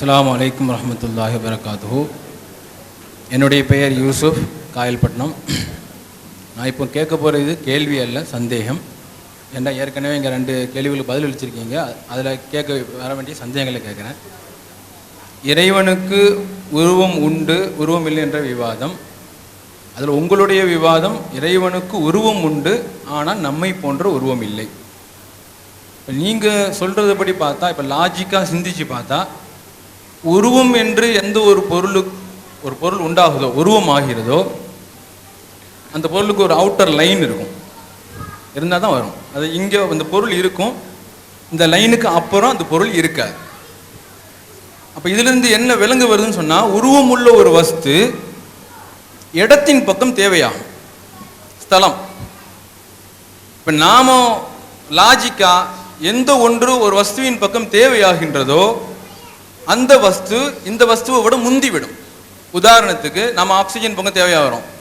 அஸ்லாம் வலைக்கம் வரமத்துல்லாஹி வரகாத்து என்னுடைய பெயர் யூசுப் காயல்பட்டினம். நான் இப்போ கேட்க போகிறது கேள்வி அல்ல சந்தேகம். ஏன்னா ஏற்கனவே இங்கே ரெண்டு கேள்விகளுக்கு பதில் அளிச்சிருக்கீங்க. அதில் கேட்க வர வேண்டிய சந்தேகங்களை கேட்குறேன். இறைவனுக்கு உருவம் உண்டு உருவம் இல்லை என்ற விவாதம். அதில் உங்களுடைய விவாதம் இறைவனுக்கு உருவம் உண்டு ஆனால் நம்மை போன்ற உருவம் இல்லை. இப்போ நீங்கள் சொல்கிறதுபடி பார்த்தா இப்போ லாஜிக்காக சிந்திச்சு பார்த்தா உருவம் என்று எந்த ஒரு பொருளுக்கு ஒரு பொருள் உண்டாகுதோ உருவம் ஆகிறதோ அந்த பொருளுக்கு ஒரு அவுட்டர் லைன் இருக்கும். இருந்தால் தான் வரும். அது இங்கே அந்த பொருள் இருக்கும். இந்த லைனுக்கு அப்புறம் அந்த பொருள் இருக்காது. அப்போ இதிலிருந்து என்ன விலங்கு வருதுன்னு சொன்னால் உருவம் உள்ள ஒரு வஸ்து இடத்தின் பக்கம் தேவையாகும். ஸ்தலம். இப்போ நாம லாஜிக்கா எந்த ஒன்று ஒரு வஸ்துவின் பக்கம் தேவையாகின்றதோ அந்த வஸ்து இந்த வஸ்துவை விட முந்திவிடும். உதாரணத்துக்கு நம்ம ஆக்சிஜன் பங்கு தேவையாக வரும்?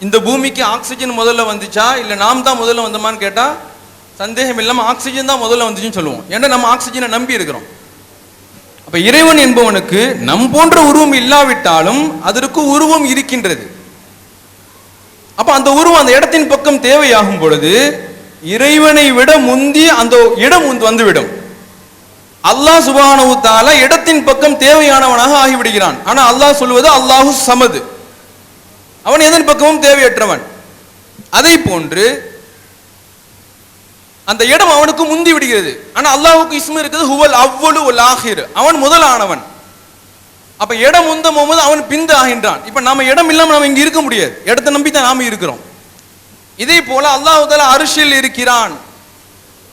இந்த பூமிக்கு ஆக்சிஜன் முதல்ல வந்துச்சா இல்லை நாம் தான் முதல்ல வந்தோமான்னு கேட்டால் சந்தேகம் இல்லாமல் ஆக்சிஜன் தான் முதல்ல வந்துச்சுன்னு சொல்லுவோம். ஏன்னா நம்ம ஆக்சிஜனை நம்பி இருக்கிறோம். அப்போ இறைவன் என்பவனுக்கு நம் போன்ற உருவம் இல்லாவிட்டாலும் அதற்கு உருவம் இருக்கின்றது. அப்போ அந்த உருவம் அந்த இடத்தின் பக்கம் தேவையாகும் பொழுது இறைவனை விட முந்தி அந்த இடம் வந்து- வந்துவிடும். அல்லாஹ் சுபானவு தால இடத்தின் பக்கம் தேவையானவனாக ஆகிவிடுகிறான். ஆனா அல்லாஹ் சொல்வது அல்லாஹு சமது. அவன் எதன் பக்கமும் தேவையற்றவன். அதை போன்று அந்த இடம் அவனுக்கு முந்தி விடுகிறது. ஆனா அல்லாஹுக்கு இஸ்மு இருக்குது ஹுவல் அவ்வளு லாஹிர் அவன் முதலானவன். அப்ப இடம் முந்தும் போது அவன் பிந்து ஆகின்றான். இப்ப நம்ம இடம் இல்லாம நம்ம இங்க இருக்க முடியாது. இடத்தை நம்பி தான் நாம இருக்கிறோம். இதே போல அல்லாஹ் தாலா அரிசியில் இருக்கிறான்.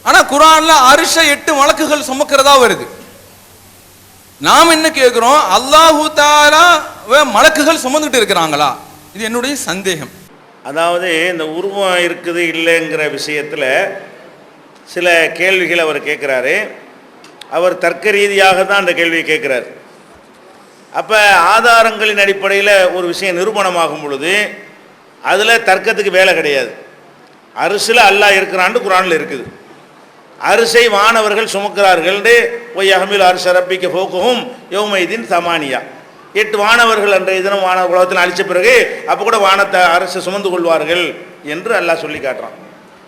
ஆனா குரான்ல அரிச எட்டு வழக்குகள் சுமக்கிறதா வருது. நாம் என்ன கேட்கிறோம் அல்லாஹு தாலா மலக்குகள் சுமந்துட்டு இருக்கிறாங்களா? இது என்னுடைய சந்தேகம். அதாவது இந்த உருவம் இருக்குது இல்லைங்கிற விஷயத்தில் சில கேள்விகள் அவர் கேட்குறாரு அவர் தர்க்க ரீதியாக தான் அந்த கேள்வியை கேட்குறார் அப்போ ஆதாரங்களின் அடிப்படையில் ஒரு விஷயம் நிரூபணமாகும் பொழுது அதில் தர்க்கத்துக்கு வேலை கிடையாது. அரிசில் அல்லாஹ் இருக்கிறான்னு குரானில் இருக்குது. அரிசை வானவர்கள் சுமக்கிறார்கள் ஒய் அகமில் அரிச ரப்பிக்க போக்கவும் யோமைதீன் சமானியா எட்டு வானவர்கள் அன்றைய தினம் வான உலகத்தில் அழித்த பிறகு அப்போ கூட வானத்தை அரசு சுமந்து கொள்வார்கள் என்று அல்லாஹ் சொல்லி காட்டுறான்.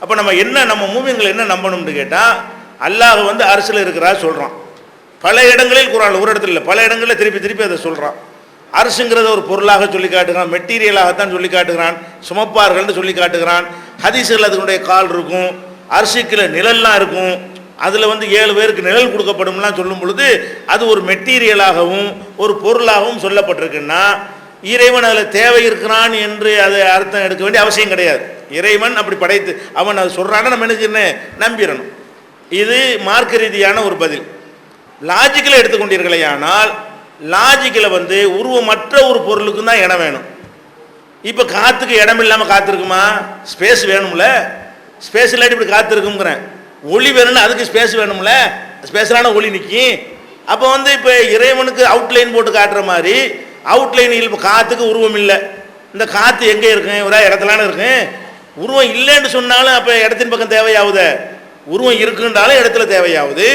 அப்போ நம்ம என்ன நம்ம மூவியங்கள் என்ன நம்பணும்னு கேட்டால் அல்லாஹ் வந்து அரசில் இருக்கிறா சொல்கிறான் பல இடங்களில் குரான் ஒரு இடத்துல இல்லை பல இடங்களில் திருப்பி திருப்பி அதை சொல்கிறான் அரசுங்கிறத ஒரு பொருளாக சொல்லி காட்டுகிறான் மெட்டீரியலாகத்தான் சொல்லி காட்டுகிறான் சுமப்பார்கள்னு சொல்லி காட்டுகிறான். ஹதீஸில் அதனுடைய கால் இருக்கும் அரிசிக்கில் நிழல்லாம் இருக்கும். அதில் வந்து ஏழு பேருக்கு நிழல் கொடுக்கப்படும்லாம் சொல்லும் பொழுது அது ஒரு மெட்டீரியலாகவும் ஒரு பொருளாகவும் சொல்லப்பட்டிருக்குன்னா இறைவன் அதில் தேவை இருக்கிறான் என்று அதை அர்த்தம் எடுக்க வேண்டிய அவசியம் கிடையாது. இறைவன் அப்படி படைத்து அவன் அதை சொல்கிறான்னு நம்ம என்ன நம்பிடணும். இது மார்க்க ரீதியான ஒரு பதில். லாஜிக்கில் எடுத்துக்கொண்டீர்களே ஆனால் லாஜிக்கில் வந்து உருவமற்ற ஒரு பொருளுக்கும் தான் இடம் வேணும். இப்போ காற்றுக்கு இடம் இல்லாமல் காத்திருக்குமா? ஸ்பேஸ் வேணும்ல. ஸ்பேஸ் இல்லாட்டி இப்படி காத்திருக்குங்கிறேன் ஒளி வேணும்னு அதுக்கு ஸ்பேஸ் வேணும்ல? ஸ்பேஸிலான ஒளி நிற்கும் அப்போ வந்து இப்போ இறைவனுக்கு அவுட்லைன் போட்டு காட்டுற மாதிரி அவுட்லைன் இப்போ காற்றுக்கு உருவம் இல்லை. இந்த காற்று எங்கே இருக்கும் ஒரு இடத்துலான இருக்கும் உருவம் இல்லைன்னு சொன்னாலும் அப்போ இடத்தின் பக்கம் தேவையாகுத உருவம் இருக்குன்றாலும் இடத்துல தேவையாகுது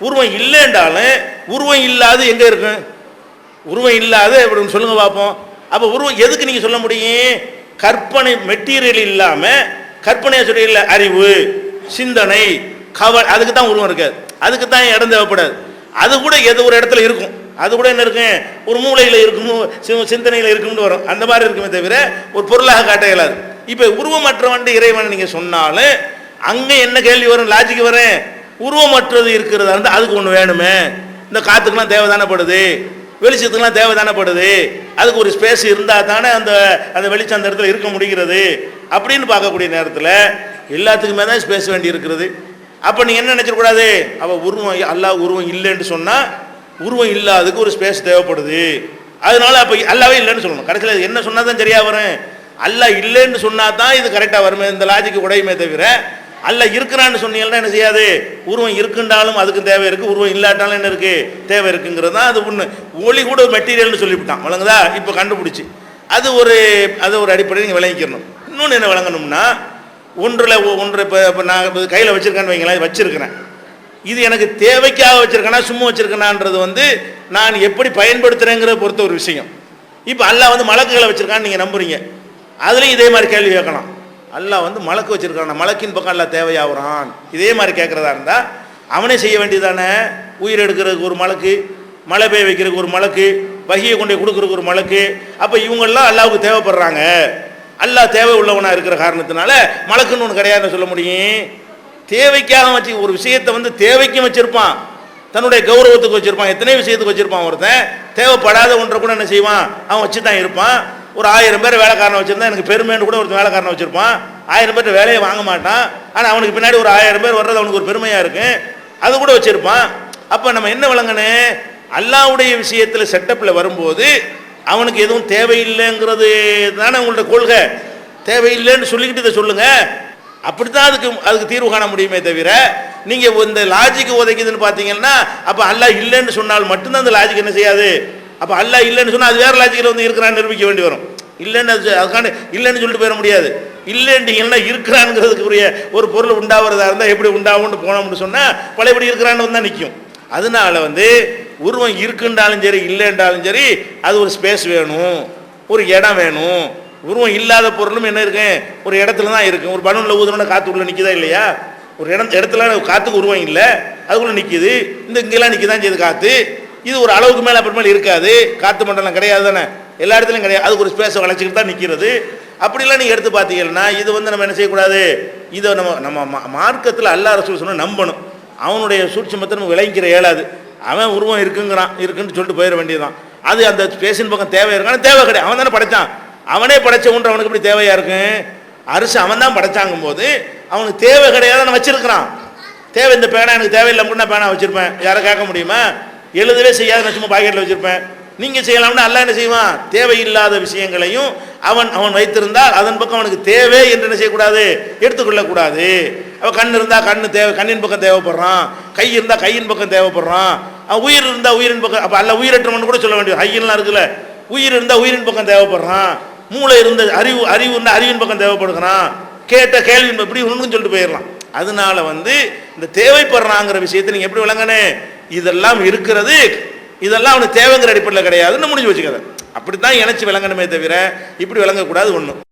உருவம் இல்லைன்றாலும் உருவம் இல்லாது எங்கே இருக்கும் உருவம் இல்லாத இப்படி சொல்லுங்கள் பார்ப்போம் அப்போ உருவம் எதுக்கு நீங்கள் சொல்ல முடியும்? கற்பனை மெட்டீரியல் இல்லாமல் கற்பனையை சொல்லியில் அறிவு சிந்தனை கவல் அதுக்கு தான் உருவம் இருக்காது அதுக்கு தான் இடம் தேவைப்படாது. அது கூட எது ஒரு இடத்துல இருக்கும். அது கூட என்ன இருக்கும் ஒரு மூளையில் இருக்கும் சிந்தனையில் இருக்கும்னு வரும். அந்த மாதிரி இருக்குமே தவிர ஒரு பொருளாக காட்ட இயலாது. இப்போ உருவமற்றவன் இறைவன் நீங்கள் சொன்னாலும் அங்கே என்ன கேள்வி வரும்? லாஜிக்கு வரேன். உருவமற்றது இருக்கிறதா இருந்தால் அதுக்கு ஒன்று வேணுமே. இந்த காற்றுக்கெல்லாம் தேவை தானப்படுது வெளிச்சத்துக்கெல்லாம் தேவை தானப்படுது அதுக்கு ஒரு ஸ்பேஸ் இருந்தால் தானே அந்த அந்த வெளிச்சம் அந்த இடத்துல இருக்க முடிகிறது? அப்படின்னு பார்க்கக்கூடிய நேரத்தில் எல்லாத்துக்குமே தான் ஸ்பேஸ் வேண்டி இருக்கிறது அப்போ நீங்கள் என்ன நினச்சிடக்கூடாது அவள் உருவம் அல்லா உருவம் இல்லைன்னு சொன்னால் உருவம் இல்லாததுக்கு ஒரு ஸ்பேஸ் தேவைப்படுது. அதனால அப்போ அல்லாவே இல்லைன்னு சொல்லணும். கடைசியில் என்ன சொன்னால் தான் சரியாக வரும். அல்லா இல்லைன்னு சொன்னால் தான் இது கரெக்டாக வருமே. இந்த லாஜிக்கு உடையுமே தவிர அல்ல இருக்கிறான்னு சொன்னீங்கன்னா என்ன செய்யாது? உருவம் இருக்குண்டாலும் அதுக்கு தேவை இருக்குது உருவம் இல்லாட்டாலும் என்ன இருக்குது தேவை இருக்குங்கிறது தான் அது ஒன்று ஒளி கூட மெட்டீரியல்னு சொல்லிவிட்டான். வழங்குதா இப்போ கண்டுபிடிச்சி. அது ஒரு அது ஒரு அடிப்படையில் நீங்கள் விளங்கிக்கணும். இன்னொன்று என்ன வழங்கணும்னா ஒன்றில் ஒன்று இப்போ இப்போ நான் கையில் வச்சுருக்கேன்னு வைங்களேன் வச்சுருக்கிறேன். இது எனக்கு தேவைக்காக வச்சுருக்கேனா சும்மா வச்சுருக்கேனான்றது வந்து நான் எப்படி பயன்படுத்துகிறேங்கிறத பொறுத்த ஒரு விஷயம். இப்போ அல்லாஹ் வந்து மலக்குகளை வச்சுருக்கான்னு நீங்கள் நம்புறீங்க. அதுலேயும் இதே மாதிரி கேள்வி கேட்கலாம். அல்லாஹ் வந்து மலக்கு வச்சுருக்கான் மலக்கின் பக்கம் எல்லாம் தேவையாகிறான். இதே மாதிரி கேட்குறதா இருந்தால் அவனே செய்ய வேண்டியதானே உயிர் எடுக்கிறதுக்கு ஒரு மலக்கு மழை பெய்ய வைக்கிறதுக்கு ஒரு மலக்கு வகியை கொண்டு போய் ஒரு மலக்கு. அப்போ இவங்கெல்லாம் அல்லாவுக்கு தேவைப்படுறாங்க. அல்லாஹ் தேவை உள்ளவனாக இருக்கிற காரணத்தினால மலக்குன்னு ஒன்று கிடையாதுன்னு சொல்ல முடியும். தேவைக்காக வச்சு ஒரு விஷயத்தை வந்து தேவைக்கும் வச்சிருப்பான். தன்னுடைய கௌரவத்துக்கு வச்சிருப்பான். எத்தனை விஷயத்துக்கு வச்சிருப்பான் ஒருத்தன்? தேவைப்படாத ஒன்றை கூட என்ன செய்வான்? அவன் வச்சு தான் இருப்பான். ஒரு ஆயிரம் பேர் வேலைக்காரனை வச்சுருந்தா எனக்கு பெருமைன்னு கூட ஒருத்தன் வேலைக்காரனை வச்சிருப்பான். ஆயிரம் பேர் வேலையை வாங்க மாட்டான். ஆனால் அவனுக்கு பின்னாடி ஒரு ஆயிரம் பேர் வர்றது அவனுக்கு ஒரு பெருமையாக இருக்கு. அது கூட வச்சிருப்பான். அப்போ நம்ம என்ன விளங்கணும்? அல்லாவுடைய விஷயத்தில் செட்டப்பில் வரும்போது அவனுக்கு எதுவும் தேவையில்லைங்கிறது தானே உங்கள்ட்ட கொள்கை. தேவையில்லைன்னு சொல்லிக்கிட்டு இதை சொல்லுங்க. அப்படித்தான் அதுக்கு அதுக்கு தீர்வு காண முடியுமே தவிர நீங்க இந்த லாஜிக் உதைக்குதுன்னு பார்த்தீங்கன்னா அப்ப அல்லா இல்லைன்னு சொன்னால் மட்டும்தான் அந்த லாஜிக் என்ன செய்யாது? அப்ப அல்லாஹ் இல்லைன்னு சொன்னா அது வேற லாஜிக்கில் வந்து இருக்கிறான்னு நிரூபிக்க வேண்டி வரும். இல்லைன்னு அது அதுக்கான இல்லைன்னு சொல்லிட்டு போயிட முடியாது. இல்லைன்றீங்கன்னா இருக்கிறான்ங்கிறதுக்குரிய ஒரு பொருள் உண்டாகிறதா இருந்தால் எப்படி உண்டாகும்னு போனோம்னு சொன்னால் பழையபடி இருக்கிறான்னு தான் நிற்கும் அதனால வந்து உருவம் இருக்குன்றாலும் சரி இல்லைன்றாலும் சரி அது ஒரு ஸ்பேஸ் வேணும் ஒரு இடம் வேணும். உருவம் இல்லாத பொருளும் என்ன இருக்கு? ஒரு இடத்துல தான் இருக்கும் ஒரு பலூனில் ஊதுனோட காற்று உள்ள இல்லையா? ஒரு இடம் இடத்துல காற்றுக்கு உருவம் இல்லை அதுக்குள்ளே நிற்கிது இந்த இங்கெல்லாம் நிற்க தான் செய்யுது காற்று இது ஒரு அளவுக்கு மேலே அப்புறமேல இருக்காது. காற்று மண்டலம் கிடையாது தானே? எல்லா இடத்துலையும் கிடையாது. அதுக்கு ஒரு ஸ்பேஸை வளைச்சிக்கிட்டு தான் நிற்கிறது அப்படிலாம் நீங்கள் எடுத்து பார்த்தீங்கன்னா இது வந்து நம்ம என்ன செய்யக்கூடாது? இதை நம்ம நம்ம மா- மார்க்கத்தில் அல்லா ரசூல் சொன்ன நம்பணும். அவனுடைய சூட்சமத்தை நம்ம விளங்கிக்கிற இயலாது. அவன் உருவம் இருக்குங்கிறான் இருக்குன்னு சொல்லிட்டு போயிட வேண்டியதுதான். அது அந்த ஸ்பேஸின் பக்கம் தேவை இருக்கான்னு தேவை கிடையாது. அவன் தானே படைத்தான் அவனே படைச்ச ஒன்று அவனுக்கு எப்படி தேவையாக இருக்கும் அரிசி அவன் தான் படைச்சாங்கும் போது அவனுக்கு தேவை கிடையாது நான் வச்சிருக்கிறான். தேவை இந்த பேனா எனக்கு தேவையில்லை மட்டும் பேனா வச்சிருப்பேன். யாரை கேட்க முடியுமா? எழுதவே செய்யாத நான் சும்மா பாக்கெட்டில் வச்சிருப்பேன். நீங்கள் செய்யலாம்னு அல்ல என்ன செய்வான்? தேவையில்லாத விஷயங்களையும் அவன் அவன் வைத்திருந்தால் அதன் பக்கம் அவனுக்கு தேவை என்று என்ன செய்யக்கூடாது? எடுத்துக்கொள்ளக்கூடாது. அவன் கண் இருந்தால் கண் தேவை கண்ணின் பக்கம் தேவைப்படுறான். கை இருந்தால் கையின் பக்கம் தேவைப்படுறான். அவன் உயிர் இருந்தால் உயிரின் பக்கம் அப்போ அல்ல உயிரற்றவன் கூட சொல்ல வேண்டியது. ஹையெல்லாம் இருக்குல்ல. உயிர் இருந்தால் உயிரின் பக்கம் தேவைப்படுறான். மூளை இருந்த அறிவு அறிவு இருந்தால் அறிவின் பக்கம் தேவைப்படுகிறான். கேட்ட கேள்வியின் இப்படி ஒன்றுன்னு சொல்லிட்டு போயிடலாம். அதனால வந்து இந்த தேவைப்படுறாங்கிற விஷயத்தை நீங்கள் எப்படி விளங்கணே இதெல்லாம் இருக்கிறது இதெல்லாம் அவனுக்கு தேவைங்கிற அடிப்படையில் கிடையாதுன்னு முடிஞ்சு வச்சுக்காத அப்படித்தான் இணைச்சி விளங்கணுமே தவிர இப்படி விளங்கக்கூடாது ஒன்று